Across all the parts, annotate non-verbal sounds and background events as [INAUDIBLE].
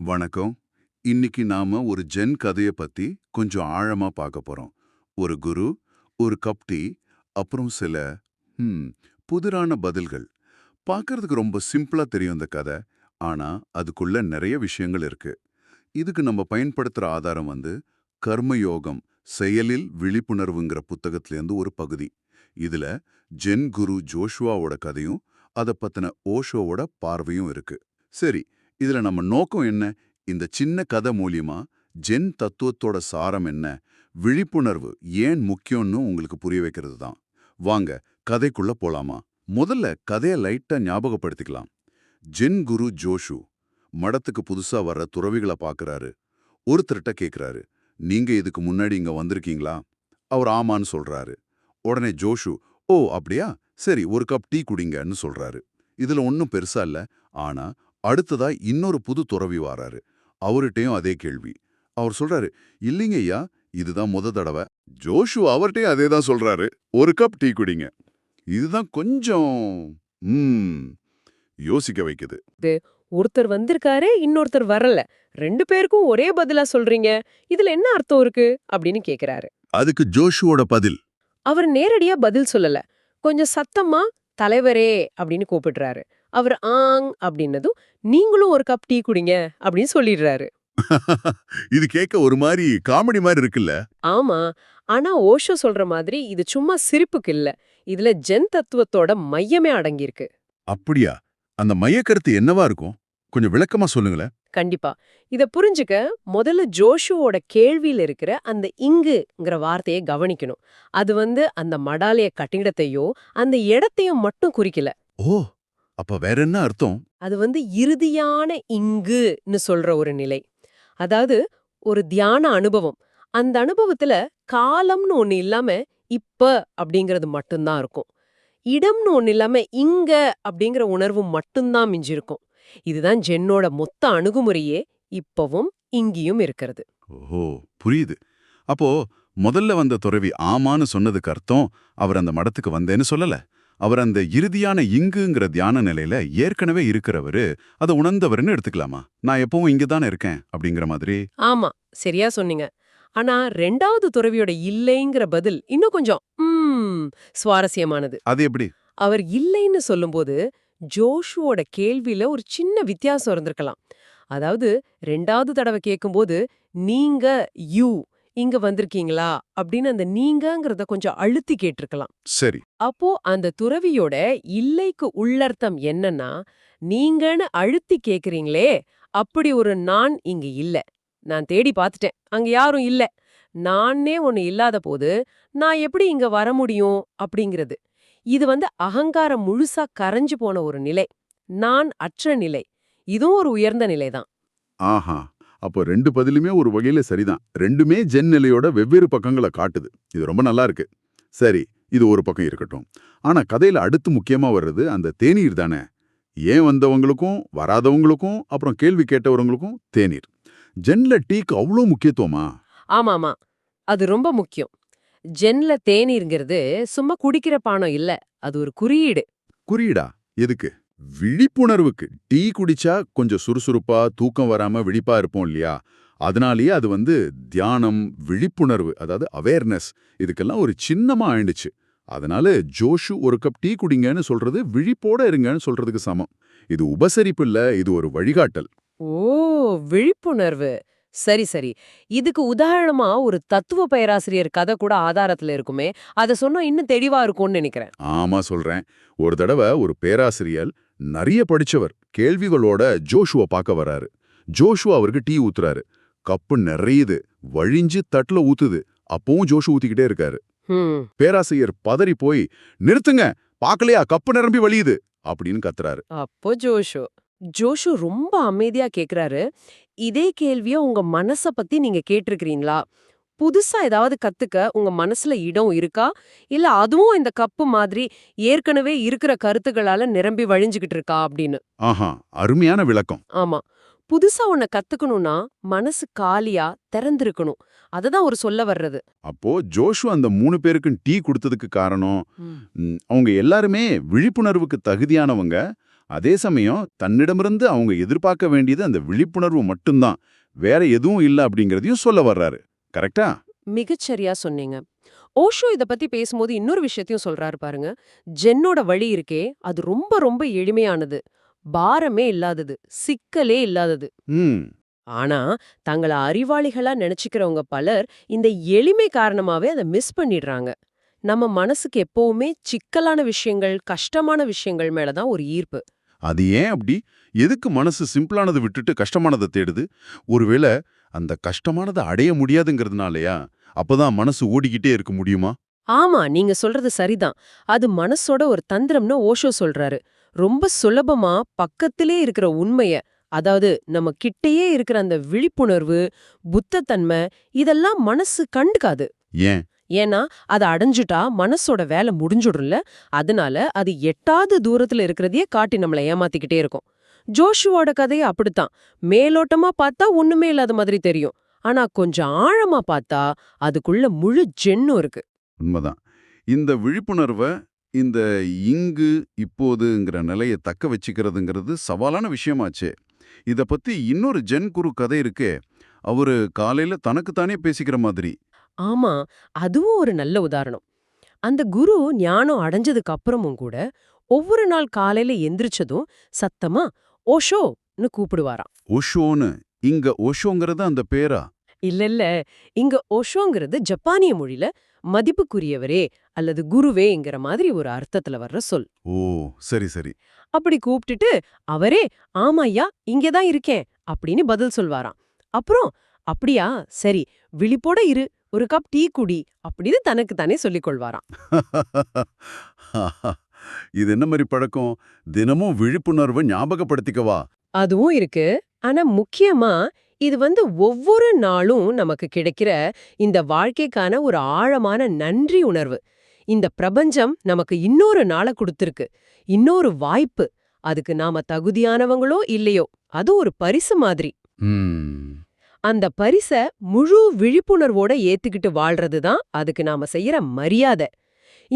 வணக்கம். இன்னைக்கு நாம ஒரு ஜென் கதையை பத்தி கொஞ்சம் ஆழமா பார்க்க போறோம். ஒரு குரு ஒரு கப் டீ அப்புறம் சில ஹம், புதிரான பதில்கள். பார்க்கறதுக்கு ரொம்ப சிம்பிளா தெரியும் இந்த கதை. ஆனா அதுக்குள்ள நிறைய விஷயங்கள் இருக்கு. இதுக்கு நம்ம பயன்படுத்துற ஆதாரம் வந்து கர்மயோகம் செயலில் விழிப்புணர்வுங்கிற புத்தகத்திலேருந்து ஒரு பகுதி. இதுல ஜென் குரு ஜோஷுவாவோட கதையும் அதை பத்தின ஓஷோவோட பார்வையும் இருக்கு. சரி இதுல நம்ம நோக்கம் என்ன? இந்த சின்ன கதை மூலியமா ஜென் தத்துவத்தோட சாரம் என்ன? விழிப்புணர்வு ஏன் முக்கியம்னு உங்களுக்கு புரிய வைக்கிறது தான். வாங்க கதைக்குள்ள போலாமா? முதல்ல கதைய லைட்டா ஞாபகப்படுத்திக்கலாம். ஜென் குரு ஜோஷு மடத்துக்கு புதுசா வர்ற துறவிகளை பார்க்கறாரு ஒருத்தர்கிட்ட கேட்குறாரு நீங்க இதுக்கு முன்னாடி இங்க வந்திருக்கீங்களா? அவர் ஆமான்னு சொல்றாரு. உடனே ஜோஷு ஓ அப்படியா? சரி ஒரு கப் டீ குடிங்கன்னு சொல்றாரு. இதுல ஒன்றும் பெருசா இல்ல. ஆனா அடுத்ததா இன்னொரு புது துறவி வாராரு. அவர்கிட்டயும் அதே கேள்வி. அவர் சொல்றாரு இல்லைங்க ஐயா இதுதான் முத தடவை. ஜோஷு அவர்கிட்டயும் அதே தான் சொல்றாரு. ஒரு கப் டீ குடிங்க. இதுதான் கொஞ்சம் ம் யோசிக்க வைக்குது. ஒருத்தர் வந்திருக்காரு இன்னொருத்தர் வரல. ரெண்டு பேருக்கும் ஒரே பதிலா சொல்றீங்க. இதுல என்ன அர்த்தம் இருக்கு? அப்படின்னு கேக்குறாரு. அதுக்கு ஜோஷுவோட பதில். அவர் நேரடியா பதில் சொல்லல. கொஞ்சம் சத்தமா தலைவரே அப்படின்னு கூப்பிடுறாரு. அவர் ஆங் அப்படின்னதும் நீங்களும் ஒரு கப் டீ குடிங்க அப்படின்னு சொல்லிடுறாரு. [LAUGHS] இது கேட்க ஒரு மாதிரி காமெடி மாதிரி இருக்குல்ல? ஆமா. ஆனா ஓஷோ சொல்ற மாதிரி இது சும்மா சிரிப்புக்கு இல்ல. இதுல ஜென் தத்துவத்தோட மையமே அடங்கியிருக்கு. அப்படியா? அந்த மையக்கருத்து என்னவா இருக்கும்? கொஞ்சம் விளக்கமா சொல்லுங்களேன். கண்டிப்பா. இத புரிஞ்சுக்க முதல்ல ஜோஷுவோட கேள்வியில இருக்கிற அந்த இங்குங்கிற வார்த்தையை கவனிக்கணும். அது வந்து அந்த மடாலய கட்டிடத்தையோ அந்த இடத்தையும் மட்டும் குறிக்கல. ஓ! அப்ப வேற என்ன அர்த்தம்? அது வந்து இறுதியான இங்குன்னு சொல்ற ஒரு நிலை. அதாவது ஒரு தியான அனுபவம். அந்த அனுபவத்துல காலம்னு ஒண்ணு இல்லாம இப்ப அப்படிங்கிறது மட்டும்தான் இருக்கும். இடம்னு ஒண்ணு இல்லாம இங்க அப்படிங்கிற உணர்வு மட்டும்தான் மிஞ்சிருக்கும். இதுதான் ஜென்னோட மொத்த அணுகுமுறையே இப்பவும் இங்கேயும் இருக்கிறது. ஓ புரியுது. அப்போ முதல்ல வந்த துறவி ஆமான்னு சொன்னதுக்கு அர்த்தம் அவர் அந்த மடத்துக்கு வந்தேன்னு சொல்லல? அவர் அந்த இறுதியான இங்குங்கிற தியான நிலையில ஏற்கனவே இருக்கிறவரு அதை உணர்ந்தவர்னு எடுத்துக்கலாமா? நான் எப்பவும் இங்க தானே இருக்கேன் அப்படிங்கிற மாதிரி. ஆமா சரியா சொன்னீங்க. ஆனா ரெண்டாவது துறவியோட இல்லைங்கிற பதில் இன்னும் கொஞ்சம் சுவாரஸ்யமானது. அது எப்படி? அவர் இல்லைன்னு சொல்லும்போது ஜோஷுவோட கேள்வியில ஒரு சின்ன வித்தியாசம் இருந்திருக்கலாம். அதாவது ரெண்டாவது தடவை கேட்கும்போது நீங்க யூ இங்க வந்திருக்கீங்களா? அப்படின்னு அந்த நீங்கங்கிறத கொஞ்சம் அழுத்தி கேட்டிருக்கலாம். சரி. அப்போ அந்த துறவியோட இல்லைக்கு உள்ளர்த்தம் என்னன்னா நீங்கன்னு அழுத்தி கேக்குறீங்களே அப்படி ஒரு நான் இங்க இல்ல. நான் தேடி பார்த்துட்டேன் அங்க யாரும் இல்ல. நானே ஒன்னு இல்லாத போது நான் எப்படி இங்க வர முடியும்? அப்படிங்கிறது. இது வந்து அகங்காரம் முழுசா கரைஞ்சு போன ஒரு நிலை. நான் அற்ற நிலை. இதுவும் ஒரு உயர்ந்த நிலைதான். ஆஹா. அப்போ ரெண்டு பதிலுமே ஒரு வகையில சரிதான். ரெண்டுமே ஜென் நிலையோட வெவ்வேறு பக்கங்களை காட்டுது. இது ரொம்ப நல்லா இருக்கு. சரி இது ஒரு பக்கம் இருக்கட்டும். ஆனா கதையில அடுத்து முக்கியமா வர்றது அந்த தேநீர் தானே? ஏன் வந்தவங்களுக்கும் வராதவங்களுக்கும் அப்புறம் கேள்வி கேட்டவங்களுக்கும் தேநீர். ஜென்ல டீக்கு அவ்வளோ முக்கியத்துவமா? ஆமாமா. அது ரொம்ப முக்கியம். ஜென்ல தேநீர்ங்கிறது சும்மா குடிக்கிற பானம் இல்ல. அது ஒரு குறியீடு. குறியீடா? எதுக்கு? விழிப்புணர்வுக்கு. டீ குடிச்சா கொஞ்சம் சுறுசுறுப்பா தூக்கம் வராம விழிப்பா இருப்போம் இல்லையா? அதனாலேயே அது வந்து தியானம் விழிப்புணர்வு அதாவது அவேர்னஸ் இதுக்கெல்லாம் ஒரு சின்னமா ஆயிடுச்சு. அதனால ஜோஷு ஒரு கப் டீ குடிங்கன்னு சொல்றது விழிப்போட இருங்கன்னு சொல்றதுக்கு சமம். இது உபசரிப்பு இல்ல இது ஒரு வழிகாட்டல். ஓ விழிப்புணர்வு. சரி சரி. இதுக்கு உதாரணமா ஒரு தத்துவ பேராசிரியர் கதை கூட ஆதாரத்துல இருக்குமே. அத சொன்னா இன்னும் தெளிவா இருக்கும்னு நினைக்கிறேன். ஆமா சொல்றேன். ஒரு தடவை ஒரு பேராசிரியர் நிறைய படிச்சவர் கேள்விகளோட ஜோஷுவ பார்க்க வராரு. ஜோஷுவா அவருக்கு டீ ஊத்துறாரு. கப்பு நிறையுது வழிஞ்சு தட்டுல ஊத்துது. அப்பவும் ஜோஷு ஊத்திக்கிட்டே இருக்காரு. பேராசிரியர் பதறி போய் நிறுத்துங்க பாக்கலையா கப்பு நிரம்பி வழியுது அப்படின்னு கத்துறாரு. அப்போ ஜோஷு ஜோஷு ரொம்ப அமைதியா கேக்குறாரு. இதே கேள்விய உங்க மனச பத்தி நீங்க கேட்டிருக்கிறீங்களா? புதுசா ஏதாவது கத்துக்க உங்க மனசுல இடம் இருக்கா? இல்ல அதுவும் இந்த கப்பு மாதிரி ஏற்கனவே இருக்கிற கருத்துக்களால நிரம்பி வழிஞ்சுகிட்டு இருக்கா அப்படின்னு? ஆஹா அருமையான விளக்கம். ஆமா. புதுசா ஒன்ன கத்துக்கணும்னா மனசு காலியா திறந்திருக்கணும். அததான் ஒரு சொல்ல வர்றது. அப்போ ஜோஷு அந்த மூணு பேருக்கும் டீ கொடுத்ததுக்கு காரணம் அவங்க எல்லாருமே விழிப்புணர்வுக்கு தகுதியானவங்க. அதே சமயம் தன்னிடமிருந்து அவங்க எதிர்பார்க்க வேண்டியது அந்த விழிப்புணர்வு மட்டும்தான். வேற எதுவும் இல்ல அப்படிங்கறதையும் சொல்ல வர்றாரு. கரெக்டா மிகச்சரியா சொன்னீங்க. ஓஷோ இத பத்தி பேசும்போது இன்னொரு விஷயத்தையும் சொல்றாரு பாருங்க. ஜென்னோட வழி இருக்கே அது ரொம்ப ரொம்ப எளிமையானது. பாரமே இல்லாதது சிக்கலே இல்லாதது. ஆனா தங்கள அறிவாளிகளா நினைச்சுக்கிறவங்க பலர் இந்த எளிமை காரணமாவே அதை மிஸ் பண்ணிடுறாங்க. நம்ம மனசுக்கு எப்பவுமே சிக்கலான விஷயங்கள் கஷ்டமான விஷயங்கள் மேலதான் ஒரு ஈர்ப்பு. அது ஏன் அப்படி? எதுக்கு மனசு சிம்பிளானதை விட்டுட்டு கஷ்டமானதை தேடுது? ஒருவேளை அந்த கஷ்டமானதை அடைய முடியாதுங்கிறதுனாலயா? அப்பதான் மனசு ஓடிக்கிட்டே இருக்க முடியுமா? ஆமா நீங்க சொல்றது சரிதான். அது மனசோட ஒரு தந்திரம்னு ஓஷோ சொல்றாரு. ரொம்ப சுலபமா பக்கத்திலே இருக்கிற உண்மைய அதாவது நம்ம கிட்டேயே இருக்கிற அந்த விழிப்புணர்வு புத்தத்தன்மை இதெல்லாம் மனசு கண்டுக்காது. ஏன்? ஏன்னா அதை அடைஞ்சுட்டா மனசோட வேலை முடிஞ்சுடும்ல. அதனால அது எட்டாவது தூரத்துல இருக்கிறதையே காட்டி நம்மள ஏமாத்திக்கிட்டே இருக்கும். ஜோஷுவோட கதையை அப்படித்தான். மேலோட்டமா பார்த்தா ஒண்ணுமே இல்லாத மாதிரி தெரியும். ஆனா கொஞ்சம் ஆழமா பார்த்தா அதுக்குள்ள முழு ஜென்னும் இருக்கு. உண்மைதான். இந்த விழிப்புணர்வை இந்த இங்கு இப்போதுங்கிற நிலையை தக்க வச்சுக்கிறதுங்கிறது சவாலான விஷயமாச்சே. இத பத்தி இன்னொரு ஜென் குரு கதை இருக்கே. அவரு காலையில தனக்குத்தானே பேசிக்கிற மாதிரி. ஆமா அதுவும் ஒரு நல்ல உதாரணம். அந்த குரு ஞானம் அடைஞ்சதுக்கு அப்புறமும் கூட ஒவ்வொரு நாள் காலையில எந்திரிச்சதும் சத்தமா ஓஷோன்னு கூப்பிடுவாராம். ஓஷோன்னு? இங்க ஓஷோங்கிறது அந்த பேரா? இல்ல இல்ல. இங்க ஓஷோங்கிறது ஜப்பானிய மொழியில மதிப்புக்குரியவரே அல்லது குருவேங்கிற மாதிரி ஒரு அர்த்தத்துல வர்ற சொல். ஓ சரி சரி. அப்படி கூப்பிட்டுட்டு அவரே ஆமாய்யா இங்கதான் இருக்கேன் அப்படின்னு பதில் சொல்வாராம். அப்புறம் அப்படியா சரி விழிப்போட இரு ஒரு கப் டீ குடி அப்படின்னு தனக்கு தானே சொல்லிக் கொள்வாராம். [LAUGHS] இது என்ன மாதிரி பழக்கம்? தினமும் விழிப்புணர்வை ஞாபகப்படுத்திக்கவா அதுவும் இருக்கு. ஆனா முக்கியமா இது வந்து ஒவ்வொரு நாளும் நமக்கு கிடைக்கிற இந்த வாழ்க்கைக்கான ஒரு ஆழமான நன்றி உணர்வு. இந்த பிரபஞ்சம் நமக்கு இன்னொரு நாளை கொடுத்திருக்கு. இன்னொரு வாய்ப்பு. அதுக்கு நாம தகுதியானவங்களோ இல்லையோ அது ஒரு பரிசு மாதிரி. அந்த பரிச முழு விழிப்புணர்வோட ஏத்துக்கிட்டு வாழ்றது தான் அதுக்கு நாம செய்யற மரியாதை.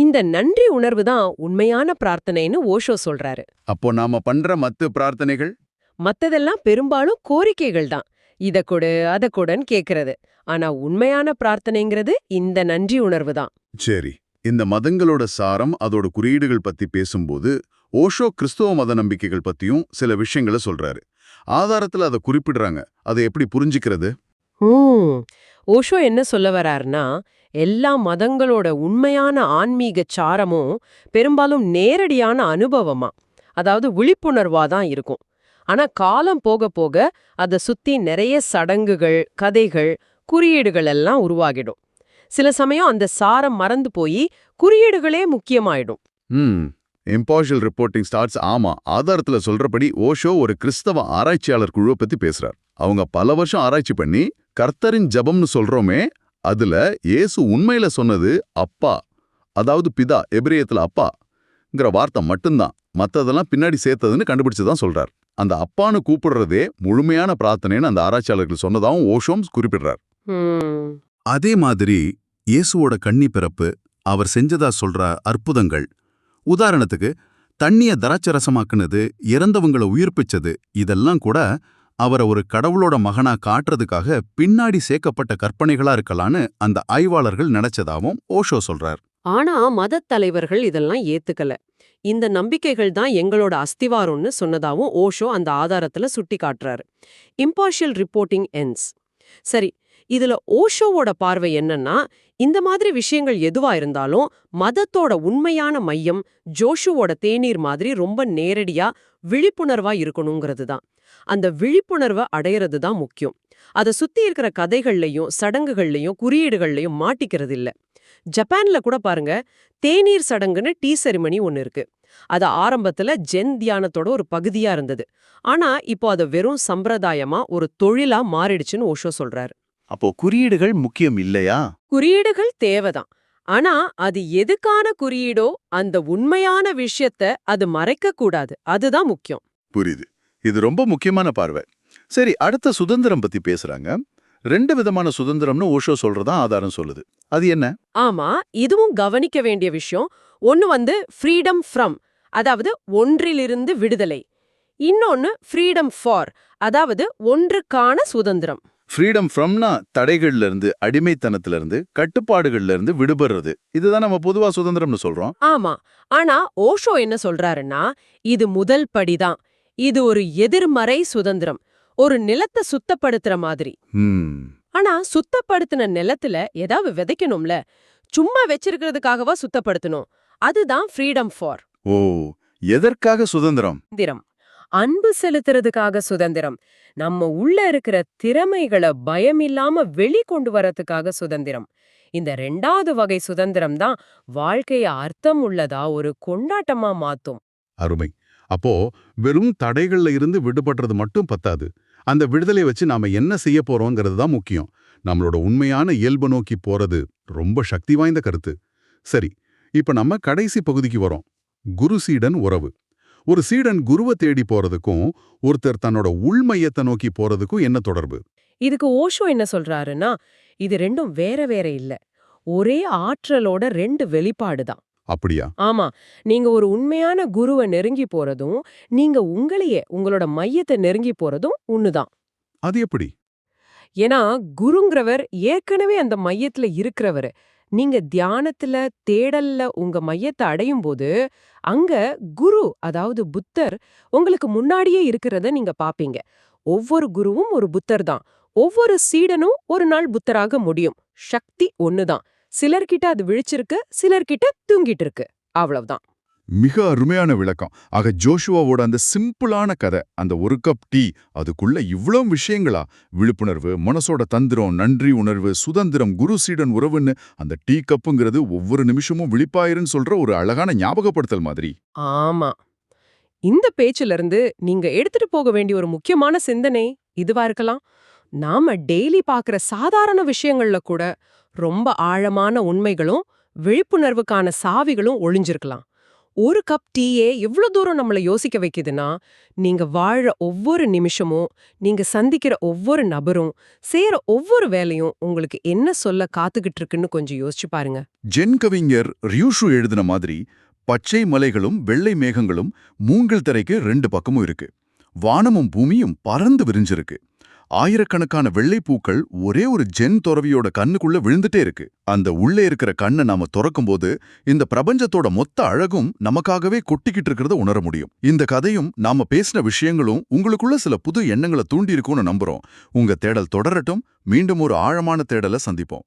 இந்த நன்றி உணர்வு தான் உண்மையான பிரார்த்தனைன்னு ஓஷோ சொல்றாரு. அப்போ நாம பண்ற மத்து பிரார்த்தனைகள்? மத்ததெல்லாம் பெரும்பாலும் கோரிக்கைகள் தான். இத கொடு அத கொடுன்னு கேக்குறது. ஆனா உண்மையான பிரார்த்தனைங்கிறது இந்த நன்றி உணர்வு தான். சரி இந்த மதங்களோட சாரம் அதோட குறியீடுகள் பத்தி பேசும்போது ஓஷோ கிறிஸ்தவ மத நம்பிக்கைகள் பத்தியும் சில விஷயங்களை சொல்றாரு. ஆதாரத்துல அதை குறிப்பிடுறாங்க. அதை எப்படி புரிஞ்சுக்கிறது? ஹம். ஓஷோ என்ன சொல்ல வராருன்னா எல்லா மதங்களோட உண்மையான ஆன்மீக சாரமும் பெரும்பாலும் நேரடியான அனுபவமா அதாவது விழிப்புணர்வா தான் இருக்கும். ஆனா காலம் போக போக அத சுத்தி நிறைய சடங்குகள் கதைகள் குறியீடுகள் எல்லாம் உருவாகிடும். சில சமயம் அந்த சாரம் மறந்து போய் குறியீடுகளே முக்கியமாயிடும். ம். இம்பார்ஷியல் ரிப்போர்ட்டிங் ஸ்டார்ட்ஸ் ஆமா ஆதாரத்துல சொல்றபடி ஓஷோ ஒரு கிறிஸ்தவ ஆராய்ச்சியாளர் குழுவை பத்தி பேசுறார். அவங்க பல வருஷம் ஆராய்ச்சி பண்ணி கர்த்தரின் ஜெபம்னு சொல்றோமே அதுல இயேசு உண்மையில சொன்னது அப்பா அதாவது பிதா எபிரேயத்துல அப்பாங்கிற வார்த்தை மட்டும்தான். மத்ததெல்லாம் பின்னாடி சேர்த்ததுன்னு கண்டுபிடிச்சுதான் சொல்றார். அந்த அப்பான்னு கூப்பிடுறதே முழுமையான பிரார்த்தனைன்னு அந்த ஆராய்ச்சியாளர்கள் சொன்னதாவும் ஓஷோம் குறிப்பிடுறார். அதே மாதிரி இயேசுவோட கன்னி பிறப்பு அவர் செஞ்சதா சொல்ற அற்புதங்கள் உதாரணத்துக்கு தண்ணிய திராட்சரசமாக்குனது இறந்தவங்கள உயிர்ப்பிச்சது இதெல்லாம் கூட அவரை ஒரு கடவுளோட மகனா காட்டுறதுக்காக பின்னாடி சேர்க்கப்பட்ட கற்பனைகளா இருக்கலான்னு அந்த ஆய்வாளர்கள் நினைச்சதாவும் ஓஷோ சொல்றார். ஆனா மதத் தலைவர்கள் இதெல்லாம் ஏத்துக்கல. இந்த நம்பிக்கைகள் தான் எங்களோட அஸ்திவாரம்னு சொன்னதாவும் ஓஷோ அந்த ஆதாரத்துல சுட்டி காட்டுறாரு இம்பார்ஷியல் ரிப்போர்ட்டிங் என்ஸ் சரி இதுல ஓஷோவோட பார்வை என்னன்னா இந்த மாதிரி விஷயங்கள் எதுவா இருந்தாலும் மதத்தோட உண்மையான மையம் ஜோஷுவோட தேநீர் மாதிரி ரொம்ப நேரடியா விழிப்புணர்வா இருக்கணுங்கிறது தான். அந்த விழிப்புணர்வை அடையிறது தான் முக்கியம். அதை சுத்தி இருக்கிற கதைகள்லயும் சடங்குகள்லயும் குறியீடுகள்லயும் மாட்டிக்கிறது இல்ல. ஜப்பான்ல கூட பாருங்க தேநீர் சடங்குன்னு டீ செரிமனி ஒன்னு இருக்கு. அது ஆரம்பத்துல ஜென் தியானத்தோட ஒரு பகுதியா இருந்தது. ஆனா இப்போ அது வெறும் சம்பிரதாயமா ஒரு தொழிலா மாறிடுச்சுன்னு ஓஷோ சொல்றாரு. அப்போ குறியீடுகள் முக்கியம் இல்லையா? குறியீடுகள் தேவைதான். ஆனா அது எதுக்கான குறியீடோ அந்த உண்மையான விஷயத்த அது மறைக்க கூடாது. அதுதான் முக்கியம். புரியுது. இது ரொம்ப முக்கியமான பார்வை. சரி அடுத்த சுதந்திரம் பத்தி பேசுறாங்க. ரெண்டு விதமான சுதந்திரம்னு ஓஷோ சொல்றதா ஆதாரம் சொல்லுது. அது என்ன? ஆமா இதுவும் கவனிக்க வேண்டிய விஷயம். ஒன்னு வந்து ஃப்ரீடம் ஃப்ரம் அதாவது ஒன்றிலிருந்து விடுதலை. இன்னொன்னு ஃப்ரீடம் ஃபார் அதாவது ஒன்றுக்கான சுதந்திரம். ஃப்ரீடம் ஃப்ரம்னா தடைகள்ல இருந்து அடிமைத்தனத்துல இருந்து கட்டுப்பாடுகள்ல இருந்து விடுபடுறது. இதுதான் நம்ம பொதுவா சுதந்திரம்னு சொல்றோம். ஆமா. ஆனா ஓஷோ என்ன சொல்றாருன்னா இது முதல் படிதான். இது ஒரு எதிர்மறை சுதந்திரம். ஒரு நிலத்தை சுத்தப்படுத்துற மாதிரி. ஆனா சுத்தப்படுத்தின நிலத்துல ஏதாவது விதைக்கணும்ல. சும்மா வச்சிருக்கிறதுக்காகவா சுத்தப்படுத்தணும். அதுதான் ஃப்ரீடம் ஃபார் ஓ எதற்காக சுதந்திரம்? சுதந்திரம். அன்பு செலுத்துறதுக்காக சுதந்திரம். நம்ம உள்ள இருக்கிற திறமைகளை பயமில்லாம வெளிக்கொண்டு வரத்துக்காக சுதந்திரம். இந்த ரெண்டாவது வகை சுதந்திரம் தான் வாழ்க்கைய அர்த்தம் உள்ளதா ஒரு கொண்டாட்டமா மாத்தும். அருமை. அப்போ வெறும் தடைகள்ல இருந்து விடுபடுறது மட்டும் பத்தாது. அந்த விடுதலை வச்சு நாம என்ன செய்ய போறோங்கிறது தான் முக்கியம். நம்மளோட உண்மையான இயல்பு நோக்கி போறது ரொம்ப சக்தி வாய்ந்த கருத்து. சரி இப்ப நம்ம கடைசி பகுதிக்கு வரோம். குருசீடன் உறவு. ஒரு சீடன் குருவை தேடி போறதுக்கும் ஒருத்தர் தன்னோட உள்மையத்தை நோக்கி போறதுக்கும் என்ன தொடர்பு? இதுக்கு ஓஷோ என்ன சொல்றாருன்னா இது ரெண்டும் வேற வேற இல்ல. ஒரே ஆற்றலோட ரெண்டு வெளிப்பாடு தான். அப்படியா? ஆமா. நீங்க ஒரு உண்மையான குருவை நெருங்கி போறதும் நீங்க உங்களையே உங்களோட மையத்தை நெருங்கி போறதும் ஒண்ணுதான் அது எப்படி? ஏன்னா குருங்கிறவர் ஏற்கனவே அந்த மையத்துல இருக்கிறவர். நீங்க தியானத்துல தேடல்ல உங்க மையத்தை அடையும் போது அங்க குரு அதாவது புத்தர் உங்களுக்கு முன்னாடியே இருக்கிறத நீங்க பாப்பீங்க. ஒவ்வொரு குருவும் ஒரு புத்தர் தான். ஒவ்வொரு சீடனும் ஒரு நாள் புத்தராக முடியும். சக்தி ஒண்ணுதான். சிலர்கிட்ட அது விழிச்சிருக்கு சிலர்கிட்ட தூங்கிட்டு இருக்கு. அவ்வளவுதான். மிக அருமையான விளக்கம். ஆக ஜோஷுவாவோட அந்த சிம்பிளான கதை அந்த ஒரு கப் டீ அதுக்குள்ள இவ்வளவு விஷயங்களா? விழிப்புணர்வு மனசோட தந்திரம் நன்றி உணர்வு சுதந்திரம் குரு சீடன் உறவுன்னு அந்த டீ கப்புங்கிறது ஒவ்வொரு நிமிஷமும் விழிப்பாயிருன்னு சொல்ற ஒரு அழகான ஞாபகப்படுத்தல் மாதிரி. ஆமா. இந்த பேச்சுல இருந்து நீங்க எடுத்துட்டு போக வேண்டிய ஒரு முக்கியமான சிந்தனை இதுவா இருக்கலாம். நாம டெய்லி பாக்குற சாதாரண விஷயங்கள்ல கூட ரொம்ப ஆழமான உண்மைகளும் விழிப்புணர்வுக்கான சாவிகளும் ஒளிஞ்சிருக்கலாம். ஒரு கப் டீயே எவ்வளவு தூரம் நம்மள யோசிக்க வைக்குதுன்னா நீங்க வாழ ஒவ்வொரு நிமிஷமும் நீங்க சந்திக்கிற ஒவ்வொரு நபரும் செய்யற ஒவ்வொரு வேலையும் உங்களுக்கு என்ன சொல்ல காத்துக்கிட்டு இருக்குன்னு கொஞ்சம் யோசிச்சு பாருங்க. ஜென் கவிஞர் ரியூஷு எழுதின மாதிரி பச்சை மலைகளும் வெள்ளை மேகங்களும் மூங்கில் தரைக்கு ரெண்டு பக்கமும் இருக்கு. வானமும் பூமியும் பறந்து விரிஞ்சிருக்கு. ஆயிரக்கணக்கான வெள்ளை பூக்கள் ஒரே ஒரு ஜென் துறவியோட கண்ணுக்குள்ள விழுந்துட்டே இருக்கு. அந்த உள்ளே இருக்கிற கண்ணை நாம திறக்கும்போது இந்த பிரபஞ்சத்தோட மொத்த அழகும் நமக்காகவே கொட்டிக்கிட்டு இருக்கிறத உணர முடியும். இந்த கதையும் நாம பேசின விஷயங்களும் உங்களுக்குள்ள சில புது எண்ணங்களை தூண்டி இருக்கும்னு நம்புறோம். உங்க தேடல் தொடரட்டும். மீண்டும் ஒரு ஆழமான தேடலை சந்திப்போம்.